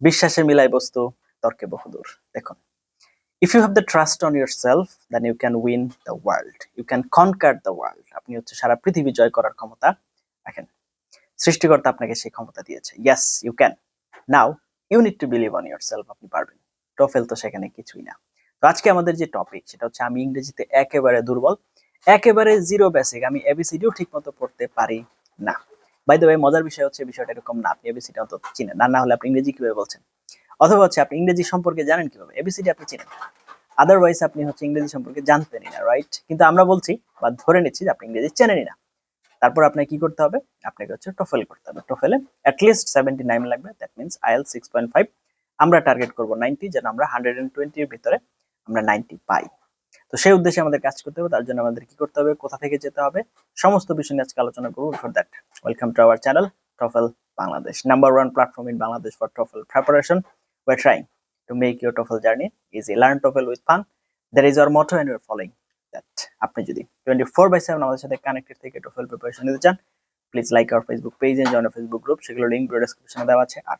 বিশ্বাসে মিলাই বস্তু, তর্কে বহুদূর। দেখুন if you have the trust on yourself then you can win the world you can conquer the world আপনি হচ্ছে সারা পৃথিবী জয় করার ক্ষমতা রাখেন। সৃষ্টিকর্তা আপনাকে সেই ক্ষমতা দিয়েছে। Yes you can now you need to believe on yourself আপনি পারবেন। টফেল তো সেখানে কিছুই না। তো আজকে আমাদের যে টপিক সেটা হচ্ছে আমি ইংরেজিতে একেবারে দুর্বল, একেবারে জিরো বেসিক আমি এবিসিডিও ঠিক মতো পড়তে পারি না। বাই দ্য ওয়ে মজার বিষয় হচ্ছে বিষয়টা এরকম না, আপনি এবিসিডি অন্তত চিনেন। না না হলে আপনি ইংরেজি কীভাবে বলছেন? অথবা হচ্ছে আপনি ইংরেজি সম্পর্কে জানেন কীভাবে? এবিসিডি আপনি চিনেন। আদারওয়াইজ আপনি হচ্ছে ইংরেজি সম্পর্কে জানতেনই না রাইট কিন্তু আমরা বলছি বা ধরে নিচ্ছি যে আপনি ইংরেজি চেনেনই না। তারপর আপনাকে কি করতে হবে? আপনাকে হচ্ছে টোফেল করতে হবে। টোফেলে অ্যাটলিস্ট সেভেন্টি নাইন লাগবে। দ্যাট মিনস আইএল সিক্স পয়েন্ট ফাইভ আমরা টার্গেট করব নাইনটি যেন আমরা হান্ড্রেড অ্যান্ড টোয়েন্টির ভিতরে আমরা নাইনটি পাই। তো সেই উদ্দেশ্যে আমাদের কাজ করতে হবে, তার জন্য আমাদের কি করতে হবে, কোথা থেকে যেতে হবে, সমস্ত বিষয় নিয়ে আজকে আলোচনা করব for that welcome to our channel TOEFL Bangladesh number one platform in Bangladesh for TOEFL preparation we're trying to make your TOEFL journey easy. Learn TOEFL with fun. That is our motto and we're following that. আপনি যদি twenty four by seven আমাদের সাথে connected থেকে TOEFL preparation নিতে চান please like our Facebook page and join Facebook group সেগুলো link ডেসক্রিপশনে দেওয়া আছে আর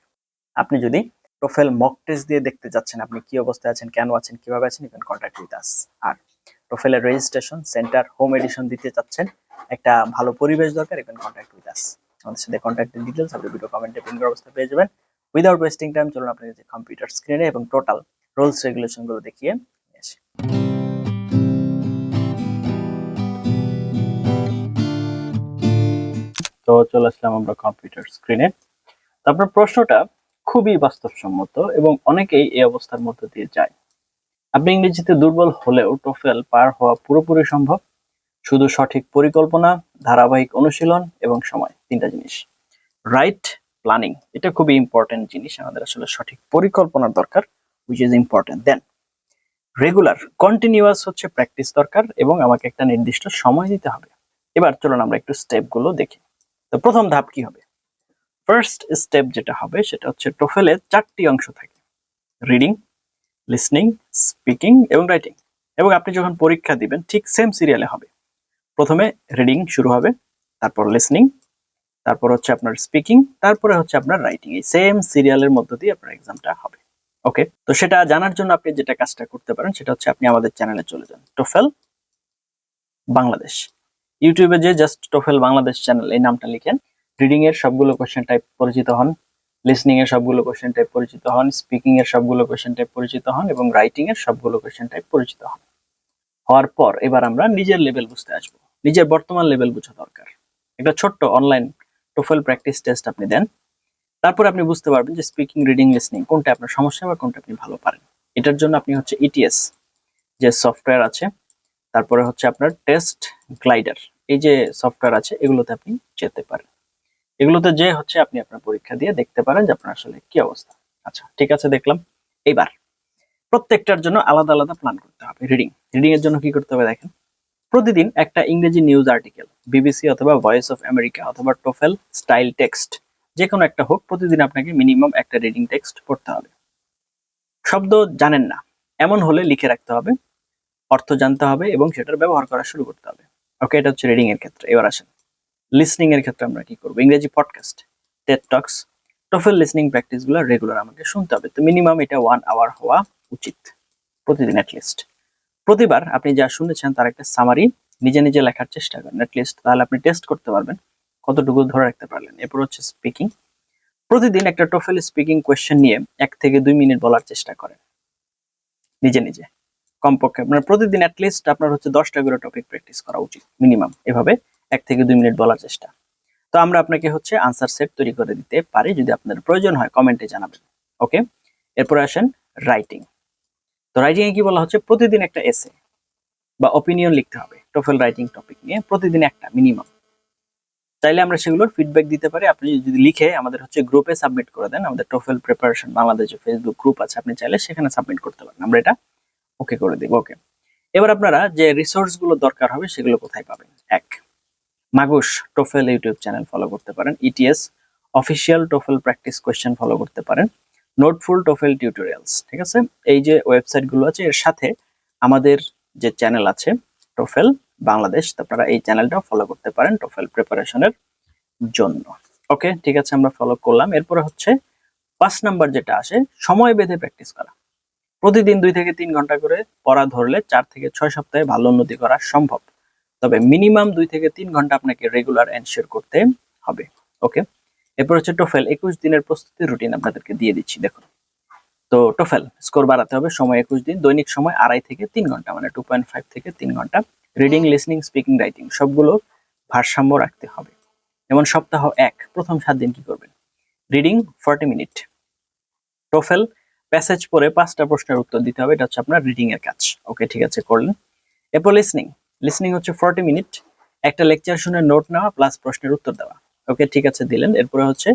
আপনি যদি TOEFL মক টেস্ট দিয়ে দেখতে যাচ্ছেন, আপনি কি অবস্থায় আছেন, কেন আছেন, কীভাবে আছেন ক্যান কন্ট্যাক্ট উইথ আস আর এর রেজিস্ট্রেশন সেন্টার হোম এডিশন দিতে চাচ্ছেন। একটা ভালো পরিবেশ দরকার ক্যান কন্ট্যাক্ট উইথ আস আমাদের সাথে কন্ট্যাক্টের ডিটেলস আপনি ভিডিও কমেন্টে পিন অবস্থা পেয়ে যাবেন। উইদাউট ওয়েস্টিং টাইম চলুন আপনাকে যে কম্পিউটার স্ক্রিনে এবং টোটাল রুলস রেগুলেশনগুলো দেখিয়ে নিয়ে আসি। তো চলে আসলাম আমরা কম্পিউটার স্ক্রিনে তারপর প্রশ্নটা খুবই বাস্তবসম্মত এবং অনেকেই এই অবস্থার মধ্য দিয়ে যায়। আপনি ইংরেজিতে দুর্বল হলেও টোফেল পার হওয়া পুরোপুরি সম্ভব। শুধু সঠিক পরিকল্পনা, ধারাবাহিক অনুশীলন এবং সময়, তিনটা জিনিস। রাইট প্ল্যানিং এটা খুবই ইম্পর্টেন্ট জিনিস, আমাদের আসলে সঠিক পরিকল্পনার দরকার which is important then regular continuous হচ্ছে প্র্যাকটিস দরকার এবং আমাকে একটা নির্দিষ্ট সময় দিতে হবে। এবার চলুন আমরা একটু স্টেপগুলো দেখি। তো প্রথম ধাপ কি হবে? ফার্স্ট স্টেপ যেটা হবে, সেটা হচ্ছে টোফেলে চারটি অংশ থাকে। রিডিং লিসনিং স্পিকিং এবং রাইটিং এবং আপনি যখন পরীক্ষা দিবেন, ঠিক সেম সিরিয়ালে হবে। প্রথমে রিডিং শুরু হবে, তারপর লিসনিং তারপর হচ্ছে আপনার স্পিকিং তারপরে হচ্ছে আপনার রাইটিং এই সেম সিরিয়ালের মধ্য দিয়ে আপনার এক্সামটা হবে। ওকে তো সেটা জানার জন্য আপনি যেটা কাজটা করতে পারেন, সেটা হচ্ছে আপনি আমাদের চ্যানেলে চলে যান। টোফেল বাংলাদেশ ইউটিউবে যে জাস্ট টোফেল বাংলাদেশ চ্যানেল এই নামটা লিখেন। রিডিং এর সবগুলো কোয়েশ্চেন টাইপ পরিচিত হন। লিসনিং এর সবগুলো কোশ্চেন টাইপ পরিচিত হন স্পিকিং এর সবগুলো কোশ্চেন টাইপ পরিচিত হন এবং রাইটিং এর সবগুলো কোশ্চেন টাইপ পরিচিত হন। হওয়ার পর এবার আমরা নিজের লেভেল বুঝতে আসব। নিজের বর্তমান লেভেল বোঝা দরকার। একটা ছোট্ট অনলাইন টোফেল প্র্যাকটিস টেস্ট আপনি দেন। তারপর আপনি বুঝতে পারবেন যে স্পিকিং রিডিং লিসনিং কোনটা আপনার সমস্যা বা কোনটা আপনি ভালো পারেন। এটার জন্য আপনি হচ্ছে ইটিএস যে সফটওয়্যার আছে, তারপরে হচ্ছে আপনার টেস্ট গ্লাইডার এই যে সফটওয়্যার আছে, এগুলোতে আপনি যেতে পারেন। এগুলোতে যে হচ্ছে আপনি আপনার পরীক্ষা দিয়ে দেখতে পারেন যে আপনার আসলে কি অবস্থা। আচ্ছা ঠিক আছে, দেখলাম। এবার প্রত্যেকটার জন্য আলাদা আলাদা প্ল্যান করতে হবে। রিডিং রিডিং এর জন্য কি করতে হবে দেখেন? প্রতিদিন একটা ইংরেজি নিউজ আর্টিকেল বিবিসি অথবা ভয়েস অফ আমেরিকা অথবা টোফেল স্টাইল টেক্সট যে কোনো একটা হোক, প্রতিদিন আপনাকে মিনিমাম একটা রিডিং টেক্সট পড়তে হবে। শব্দ জানেন না, এমন হলে লিখে রাখতে হবে, অর্থ জানতে হবে এবং সেটার ব্যবহার করা শুরু করতে হবে। ওকে এটা হচ্ছে রিডিং এর ক্ষেত্রে। এবার আসেন। লিসনিং এর ক্ষেত্রে আমরা কি করব? ইংরেজি podcast TED talks TOEFL listening প্র্যাকটিসগুলো regular আমাকে শুনতে হবে। তো মিনিমাম এটা ওয়ান আওয়ার হওয়া উচিত, প্রতিদিন অ্যাটলিস্ট প্রতিবার আপনি যা শুনেছেন তার একটা সামারি নিজে নিজে লেখার চেষ্টা করেন। অ্যাটলিস্ট তাহলে আপনি টেস্ট করতে পারবেন, কতটুকু ধরে রাখতে পারলেন। এরপর হচ্ছে স্পিকিং প্রতিদিন একটা টোফেল স্পিকিং কোয়েশ্চেন নিয়ে এক থেকে দুই মিনিট বলার চেষ্টা করেন, নিজে নিজে। কমপক্ষে আপনার প্রতিদিন অ্যাটলিস্ট আপনার হচ্ছে দশটা করে টপিক প্র্যাকটিস করা উচিত মিনিমাম এভাবে এক থেকে দুই মিনিট বলার চেষ্টা। তো আমরা আপনাকে হচ্ছে আনসার সেট তৈরি করে দিতে পারি, যদি আপনার প্রয়োজন হয় কমেন্টে জানাবেন। ওকে এরপরে আসেন রাইটিং তো রাইটিং এ কি বলা হচ্ছে? প্রতিদিন একটা এসে বা অপিনিয়ন লিখতে হবে। টোফেল রাইটিং টপিক নিয়ে প্রতিদিন একটা মিনিমাম চাইলে আমরা সেগুলোর ফিডব্যাক দিতে পারি। আপনি যদি লিখে আমাদের হচ্ছে গ্রুপে সাবমিট করে দেন, আমাদের TOEFL preparation Bangladesh Facebook group আছে, আপনি চাইলে সেখানে সাবমিট করতে পারেন। আমরা এটা ওকে করে দেব। ওকে এবার আপনারা যে রিসোর্সগুলো দরকার হবে, সেগুলো কোথায় পাবেন? এক। Magoosh TOEFL YouTube channel follow করতে পারেন ETS official TOEFL practice question follow করতে পারেন নোটফুল টোফেল টিউটোরিয়ালস ঠিক আছে? এই যে ওয়েবসাইটগুলো আছে, এর সাথে আমাদের যে চ্যানেল আছে, টোফেল বাংলাদেশ আপনারা এই চ্যানেলটাও ফলো করতে পারেন টোফেল প্রিপারেশনের জন্য। ওকে ঠিক আছে, আমরা ফলো করলাম। এরপরে হচ্ছে পাঁচ নাম্বার যেটা আসে, সময় বেঁধে প্র্যাকটিস করা। প্রতিদিন দুই থেকে তিন ঘণ্টা করে পড়া ধরলে চার থেকে ছয় সপ্তাহে ভালো উন্নতি করা সম্ভব। তবে মিনিমাম দুই থেকে তিন ঘণ্টা আপনাকে রেগুলার এনশিওর করতে হবে ওকে এরপর হচ্ছে টোফেল একুশ দিনের প্রস্তুতি রুটিন আপনাদেরকে দিয়ে দিচ্ছি, দেখুন। তো টোফেল স্কোর বাড়াতে হবে, সময় একুশ দিন, দৈনিক সময় আড়াই থেকে তিন ঘণ্টা মানে টু পয়েন্ট ফাইভ থেকে তিন ঘণ্টা। রিডিং লিসনিং স্পিকিং রাইটিং সবগুলো ভারসাম্য রাখতে হবে। যেমন সপ্তাহ এক, প্রথম সাত দিন কি করবেন? Reading forty minute TOEFL passage পড়ে পাঁচটা প্রশ্নের উত্তর দিতে হবে, এটা হচ্ছে আপনার রিডিং এর কাজ ওকে ঠিক আছে, করলেন। এরপর লিসনিং লিসনিং হচ্ছে ফর্টি মিনিট একটা লেকচার শুনে নোট নেওয়া প্লাস প্রশ্নের উত্তর দেওয়া। ওকে ঠিক আছে, দিলেন। এরপরে হচ্ছে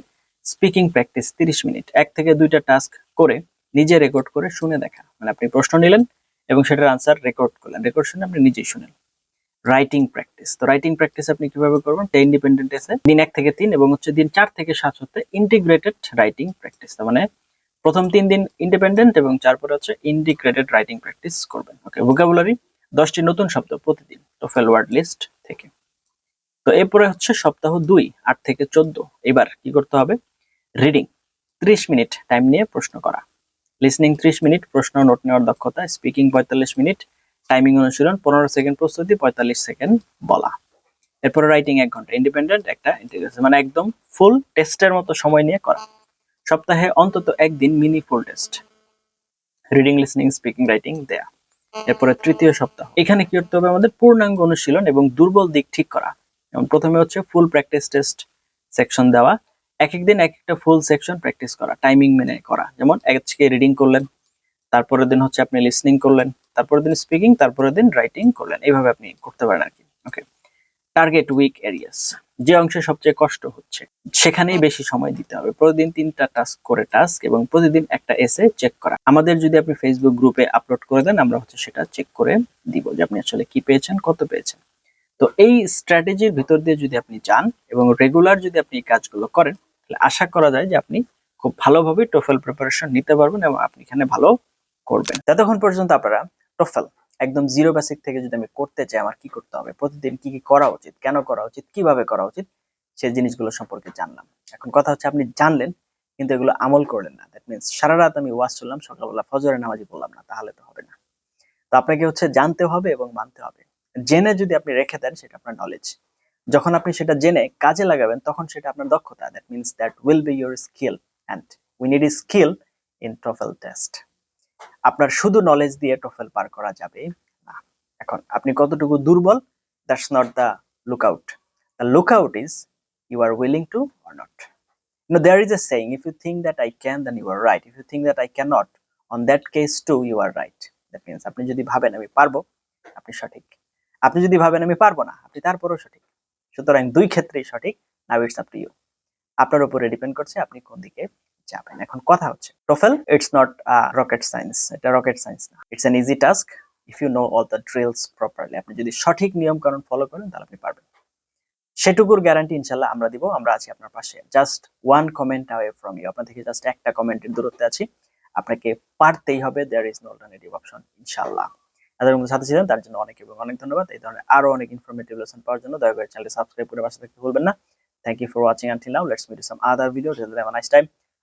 স্পিকিং প্র্যাকটিস তিরিশ মিনিট এক থেকে দুইটা টাস্ক করে নিজে রেকর্ড করে শুনে দেখা। মানে আপনি প্রশ্ন নিলেন এবং সেটার আনসার রেকর্ড করলেন। রেকর্ড শুনে আপনি নিজেই শুনেন। রাইটিং প্র্যাকটিস তো রাইটিং প্র্যাকটিস আপনি কীভাবে করবেন? তে ইন্ডিপেন্ডেন্ট এসে দিন এক থেকে তিন এবং হচ্ছে দিন চার থেকে সাত হতে ইন্টিগ্রেটেড রাইটিং প্র্যাকটিস তার মানে প্রথম তিন দিন ইন্ডিপেন্ডেন্ট এবং চারপরে হচ্ছে ইন্টিগ্রেটেড রাইটিং প্র্যাকটিস করবেন। ওকে ভোকাবুলারি দশটি নতুন শব্দ প্রতিদিন টোফেল ওয়ার্ড লিস্ট থেকে। তো এরপরে হচ্ছে সপ্তাহ দুই, আট থেকে চোদ্দ। এবার কি করতে হবে? রিডিং ত্রিশ মিনিট টাইম নিয়ে প্রশ্ন করা। লিসনিং ত্রিশ মিনিট, প্রশ্ন নোট নেওয়ার দক্ষতা স্পিকিং পঁয়তাল্লিশ মিনিট টাইমিং অনুশীলন, পনেরো সেকেন্ড প্রস্তুতি, পঁয়তাল্লিশ সেকেন্ড বলা। এরপরে রাইটিং এক ঘণ্টা ইন্ডিপেন্ডেন্ট একটা ইন্টিগ্রেশন মানে একদম ফুল টেস্টের মতো সময় নিয়ে করা। সপ্তাহে অন্তত একদিন mini full test reading listening speaking writing দেয়া। এরপরে তৃতীয় সপ্তাহ। এখানে কি করতে হবে? আমাদের পূর্ণাঙ্গ অনুশীলন এবং দুর্বল দিক ঠিক করা। যেমন প্রথমে হচ্ছে ফুল প্র্যাকটিস টেস্ট সেকশন দেওয়া। এক এক দিন এক একটা ফুল সেকশন প্র্যাকটিস করা টাইমিং মেনে করা। যেমন আজকে রিডিং করলেন, তারপরের দিন হচ্ছে আপনি লিসনিং করলেন, তারপরের দিন স্পিকিং তারপরের দিন রাইটিং করলেন। এইভাবে আপনি করতে পারেন আর কি। ওকে টার্গেট উইক এরিয়াস যে অংশে সবচেয়ে কষ্ট হচ্ছে, সেখানেই বেশি সময় দিতে হবে। প্রতিদিন তিনটা টাস্ক করে টাস্ক এবং প্রতিদিন একটা এসে চেক করা। আমাদের যদি আপনি ফেসবুক গ্রুপে আপলোড করে দেন, আমরা হচ্ছে সেটা চেক করে দিব যে আপনি আসলে কি পেয়েছেন, কত পেয়েছেন। তো এই স্ট্র্যাটেজির ভিতর দিয়ে যদি আপনি যান এবং রেগুলার যদি আপনি এই কাজগুলো করেন, তাহলে আশা করা যায় যে আপনি খুব ভালোভাবে টোফেল প্রিপারেশন নিতে পারবেন এবং আপনি এখানে ভালো করবেন। ততক্ষণ পর্যন্ত আপনারা টোফেল একদম জিরো বেসিক থেকে যদি আমি করতে চাই, আমার কি করতে হবে? প্রতিদিন কি কি করা উচিত? কেন করা উচিত? কীভাবে করা উচিত? সেই জিনিসগুলো সম্পর্কে জানলাম। এখন কথা হচ্ছে আপনি জানলেন, কিন্তু এগুলো আমল করলেন না। দ্যাট মিনস সারা রাত আমি ওয়াজ করলাম সকালবেলা ফজরের নামাজি বললাম না, তাহলে তো হবে না। তো আপনাকে হচ্ছে জানতে হবে এবং মানতে হবে। জেনে যদি আপনি রেখে দেন, সেটা আপনার নলেজ যখন আপনি সেটা জেনে কাজে লাগাবেন, তখন সেটা আপনার দক্ষতা। That means that will be your skill and we need skill in TOEFL test আপনার শুধু নলেজ দিয়ে টোফেল পার করা যাবে না। এখন আপনি কতটুকু দুর্বল that's not the lookout the lookout is you are willing to or not No, there is a saying, if you think that I can, then you are right. If you think that I cannot, on that case too, you are right. That means আপনি যদি ভাবেন আমি পারব আপনি সঠিক। আপনি যদি ভাবেন আমি পারব না আপনি তারপরেও সঠিক। সুতরাং দুই ক্ষেত্রেই সঠিক now it's up to you আপনার উপরে ডিপেন্ড করছে আপনি কোন দিকে যাবেন। এখন কথা হচ্ছে TOEFL it's not rocket science এটা রকেট সায়েন্স না। It's an easy task if you know all the drills properly আপনি যদি সঠিক নিয়ম কানুন ফলো করেন, তাহলে আপনি পারবেন। সেটুকুর গ্যারান্টি ইনশাল্লাহ আমরা দিব, আমরা আছি আপনার পাশে। Just one comment away from you আপনার থেকে জাস্ট একটা কমেন্টের দূরত্বে আছি। আপনাকে পারতেই হবে there is no alternative option ইনশাল্লাহ। তাদের সাথে ছিলেন, তার জন্য অনেক এবং অনেক ধন্যবাদ। এই ধরনের আরও অনেক ইনফরমেটিভ লেসন পাওয়ার জন্য দয়া করে চ্যানেলটি সাবস্ক্রাইব করে পাশে থাকতে ভুলবেন না। Thank you for watching until now let's meet some other video till a nice time